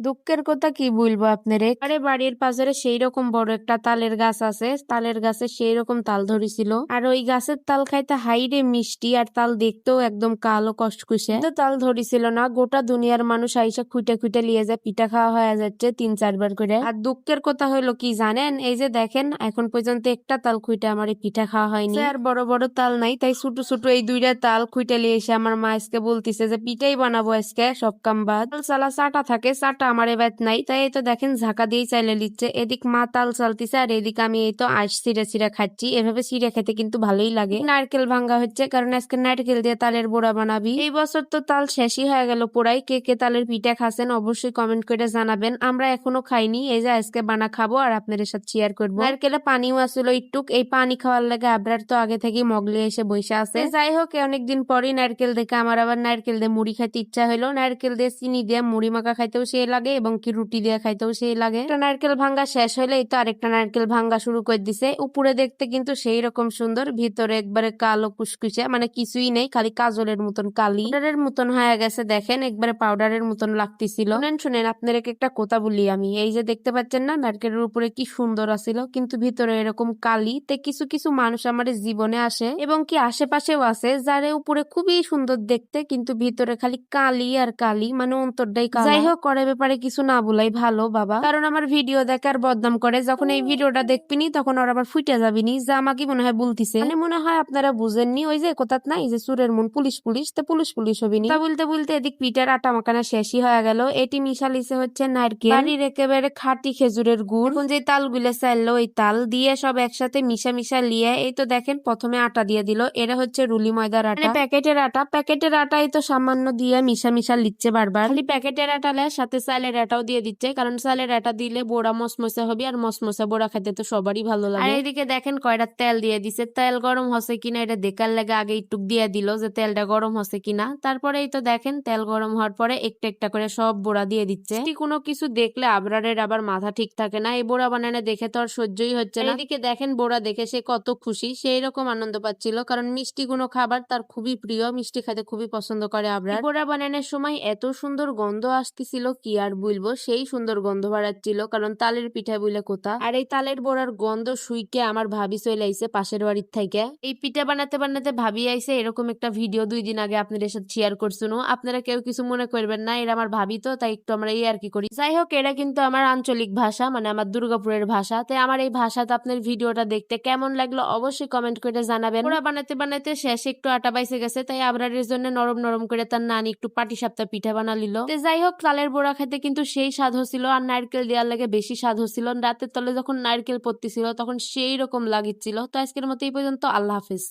দুঃখের কথা কি বলব আপনারে? আরে বাড়ির পাশে সেই রকম বড় একটা তালের গাছ আছে তালের গাছে সেই রকম তাল ধরেছিল। আর ওই গাছের তাল খাইতে হাইরে মিষ্টি আর তাল দেখতেও একদম কালো কষ্টকুশে তো তাল ধরেছিল না গোটা দুনিয়ার মানুষ আইসা খুঁটে খুঁটে লিয়ে যায় পিঠা খাওয়া হয়ে যাচ্ছে তিন চারবার করে। আর দুঃখের কথা হইল কি জানেন? এই যে দেখেন এখন পর্যন্ত একটা তাল খুঁটে আমার এই পিঠা খাওয়া হয়নি। আর বড় বড় তাল নাই তাই ছোট ছোট এই দুইটা তাল খুঁটে লিয়ে এসে আমার মা আজকে বলতিছে যে পিঠাই বানাবো আজকে সব কাম বাদ। তাল চালা চাটা থাকে চাটা আমার এবার নাই, তাই এই তো দেখেন ঝাঁকা দিয়েই চাইলে লিচ্ছে এদিক মা তাল চালতিছে আর এদিক আমি এই তো আইস সিরে সিরে খাচ্ছি। এভাবে সিরে খেতে কিন্তু ভালোই লাগে। নারকেল ভাঙ্গা হচ্ছে, কারণ আজকে নারকেল দিয়ে তালের বোড়া বানাবি। এই বছর তো তাল শেষই হয়ে গেল পোড়াই কে কে তালের পিঠা খাচ্ছেন অবশ্যই কমেন্ট করে জানাবেন। আমরা এখনও খাইনি, এই যে আজকে বানা খাব আর আপনাদের সাথে শেয়ার করব। নারকেলে পানিও আসলো একটুক, এই পানি খাওয়ার লাগে আবরার তো আগে থেকেই মগলে এসে বসে আছে। যাই হোক অনেকদিন পরেই নারকেল দেখে আমার আবার নারকেল দিয়ে মুড়ি খাইতে ইচ্ছা হলো নারকেল দিয়ে চিনি দিয়ে মুড়ি মাখা খাইতেও সে লাগে এবং কি রুটি দিয়ে খাইতেও সেই লাগে। একটা নারকেল ভাঙ্গা শেষ এই তো আরেকটা নারকেল ভাঙ্গা শুরু করে দিছে। উপরে দেখতে কিন্তু সেই রকম সুন্দর, ভিতরে একবারে কালো কুসকুসে মানে কিছুই নেই, খালি কাজলের মতন কালি। পাউডারের মতন হয়ে গেছে, দেখেন একবারে পাউডারের মতন লাগতেছিল। শুনেন শুনেন আপনার একটা কথা বলি আমি। এই যে দেখতে পাচ্ছেন না, নারকেলের উপরে কি সুন্দর আছিল, কিন্তু ভিতরে এরকম কালি। তে কিছু কিছু মানুষ আমার জীবনে আসে এবং কি আশেপাশেও আছে, যারে উপরে খুবই সুন্দর দেখতে, কিন্তু ভিতরে খালি কালি আর কালি মানে অন্তরটাই কালো। যাই হোক করে ব্যাপারে কিছু না বলাই ভালো, বাবা। কারণ আমার ভিডিও দেখার বদনাম করে। যখন এই ভিডিওটা দেখবিনি, তখন ওর আবার ফুটে যাবিনি, যা আমাকে মনে হয় বলতিছে। মানে মনে হয় আপনারা বুঝেননি, ওই যে কোথাত নাই যে সুরের মন পুলিশ পুলিশ, তো পুলিশ পুলিশ হবিনি। তা বলতে বলতে এদিক পিঠার আটা মাখানা শেষই হয়ে গেল। এটি মিশালিছে হচ্ছে নারকেল। বাড়ির একেবারে খাঁটি খেজুরের গুড়। এখন যে তালগুলো চাইলো ওই তাল দিয়ে সব একসাথে মিশা মিশা লিয়ে, এই তো দেখেন প্রথমে আটা দিয়ে দিল। এরা হচ্ছে রুলি ময়দার আটা। প্যাকেটের আটা। প্যাকেটের আটাই তো সামান্য দিয়ে মিশা মিশা লিচ্ছে বারবার। খালি প্যাকেটের আটালে সাথে চালের আটাও দিয়ে দিচ্ছে। কারণ চালের আটা দিলে বোড়া মসমসে হবে আর মসমসে বোড়া খেতে তো সবারই ভালো লাগে। আর এদিকে দেখেন কয়টা তেল দিয়ে দিছে। তেল গরম হচ্ছে কিনা এটা দেখার লাগে আগে একটু দিয়ে দিল যে তেলটা গরম হচ্ছে কিনা। তারপরে এই তো দেখেন তেল গরম হওয়ার পরে একটা একটা করে সব বোড়া দিয়ে দিচ্ছে। কোনো কিছু দেখলে আবরারের আবার মাথা ঠিক থাকে না। এই বোড়া বানানো দেখে তো আর সহ্যই হচ্ছে না। এদিকে দেখেন বোড়া দেখে সে কত খুশি সেই রকম আনন্দ পাচ্ছিল। কারণ মিষ্টি কোনো খাবার তার খুবই প্রিয় মিষ্টি খেতে খুবই পছন্দ করে আবরার। বোড়া বানানোর সময় এত সুন্দর গন্ধ আসতেছিল কি আর বলব সেই সুন্দর গন্ধ বাড়াচ্ছিল, কারণ তালের পিঠা বলে কোথা। আর এই তালের বোড়ার গন্ধ শুইকে আমার ভাবি চলে আইছে পাশের বাড়ির থেকে। এই পিঠা বানাতে বানাতে ভাবি আইছে এরকম একটা ভিডিও দুই দিন আগে আপনাদের সাথে শেয়ার করছিল আপনারা কেউ কিছু মনে করবেন না, এরা আমার ভাবি তো, তাই একটু আমরা এই আর কি করি। যাই হোক এটা কিন্তু আমার আঞ্চলিক ভাষা মানে আমার দুর্গাপুরের ভাষা। তাই আমার এই ভাষাতে আপনার ভিডিওটা দেখতে কেমন লাগল অবশ্যই কমেন্ট করে জানাবেন। ওরা বানাতে বানাতে শেষে একটু আটা বাইসে গেছে, তাই আবরারের জন্য নরম নরম করে তার নানি একটু পাটি সাপ্তাহ পিঠা বানা নিল যাই হোক, তালের বোড়া খেতে কিন্তু সেই স্বাদ হচ্ছিল আর নারকেল দেওয়ার লাগে বেশি স্বাদ হচ্ছিল। রাতের তলে যখন নারকেল পড়তেছিল তখন সেই রকম লাগিচ্ছিল। তো আজকের মতো এই পর্যন্ত। আল্লাহ হাফিজ।